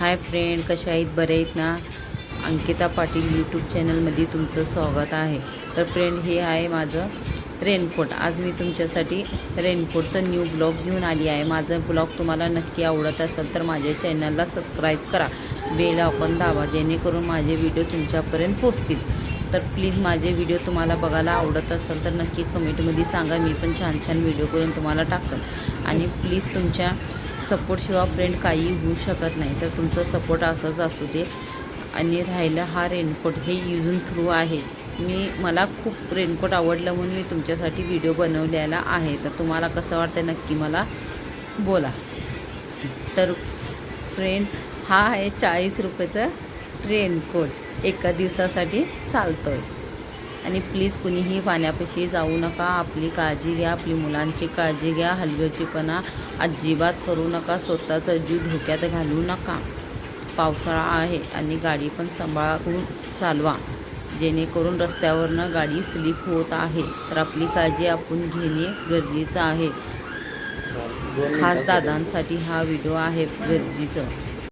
Hi friend कशा आहेत? बरे आहेत ना? अंकिता पाटील यूट्यूब चॅनलमध्ये तुमचं स्वागत आहे. तर फ्रेंड हे आहे माझं रेनकोट. आज मी तुमच्यासाठी रेनकोटचं न्यू ब्लॉग घेऊन आली आहे. माझं ब्लॉग तुम्हाला नक्की आवडत असेल तर माझ्या चॅनलला सबस्क्राईब करा. बेल ऑकन दाबा जेणेकरून माझे व्हिडिओ तुमच्यापर्यंत पोचतील तर प्लीज माझे व्हिडिओ तुम्हाला बघायला आवडत असेल तर नक्की कमेंटमध्ये सांगा. मी पण छान छान व्हिडिओ करून तुम्हाला टाकेन. आणि प्लीज तुमच्या सपोर्टशिवाय फ्रेंड काही होऊ शकत नाही. तर तुमचं सपोर्ट असंच असू दे. आणि राहिलं हा रेनकोट हे युजून थ्रू आहे. मी मला खूप रेनकोट आवडलं म्हणून मी तुमच्यासाठी व्हिडिओ बनवलेला आहे. तर तुम्हाला कसं वाटतं नक्की मला बोला. तर फ्रेंड हा आहे चाळीस रुपयाचा रेनकोट एका दिवसासाठी चालतो आहे आणि प्लीज कुणीही पाण्यापाशी जाऊ नका. आपली काळजी घ्या. आपली मुलांची काळजी घ्या. हलगर्जीपणा अजिबात करू नका. स्वतःचा जीव धोक्यात घालू नका. पावसाळा आहे आणि गाडी पण सांभाळून चालवा. जेणेकरून रस्त्यावरनं गाडी स्लिप होत आहे. तर आपली काळजी आपण घेणे गरजेचं आहे. खास दादांसाठी हा व्हिडिओ आहे गरजेचं.